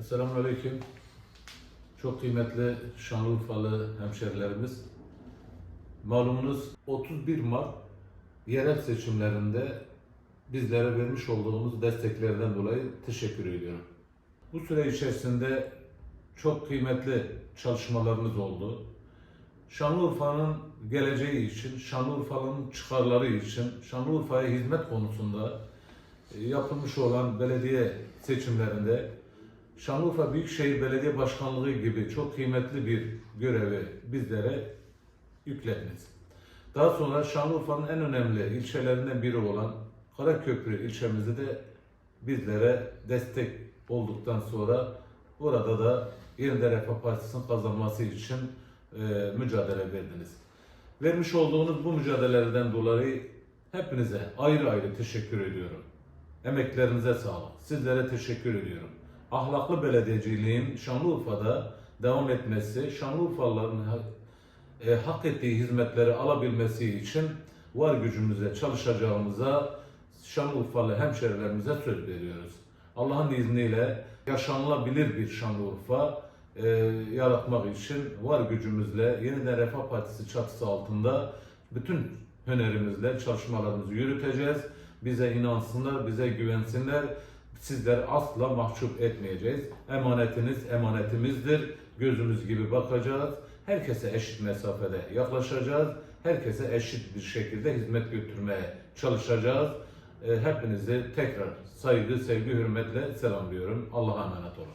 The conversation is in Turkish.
Esselamu Aleyküm. Çok kıymetli Şanlıurfalı hemşerilerimiz. Malumunuz 31 Mart yerel seçimlerinde bizlere vermiş olduğumuz desteklerden dolayı teşekkür ediyorum. Bu süre içerisinde çok kıymetli çalışmalarımız oldu. Şanlıurfa'nın geleceği için, Şanlıurfa'nın çıkarları için, Şanlıurfa'ya hizmet konusunda e, yapılmış olan belediye seçimlerinde Şanlıurfa Büyükşehir Belediye Başkanlığı gibi çok kıymetli bir görevi bizlere yüklediniz. Daha sonra Şanlıurfa'nın en önemli ilçelerinden biri olan Karaköprü ilçemizde de bizlere destek olduktan sonra burada da Yeniden Refah Partisi'nin kazanması için e, mücadele verdiniz. Vermiş olduğunuz bu mücadelelerden dolayı hepinize ayrı ayrı teşekkür ediyorum. Emeklerinize sağlık. Sizlere teşekkür ediyorum. Ahlaklı belediyeciliğin Şanlıurfa'da devam etmesi, Şanlıurfalıların e, hak ettiği hizmetleri alabilmesi için var gücümüze çalışacağımıza Şanlıurfalı hemşerilerimize söz veriyoruz. Allah'ın izniyle yaşanılabilir bir Şanlıurfa e, yaratmak için var gücümüzle Yeniden Refah Partisi çatısı altında bütün önerimizle çalışmalarımızı yürüteceğiz. Bize inansınlar, bize güvensinler. Sizler asla mahcup etmeyeceğiz. Emanetiniz emanetimizdir. Gözümüz gibi bakacağız. Herkese eşit mesafede yaklaşacağız. Herkese eşit bir şekilde hizmet götürmeye çalışacağız. E, Hepinizi tekrar saygı, sevgi, hürmetle selamlıyorum. Allah'a emanet olun.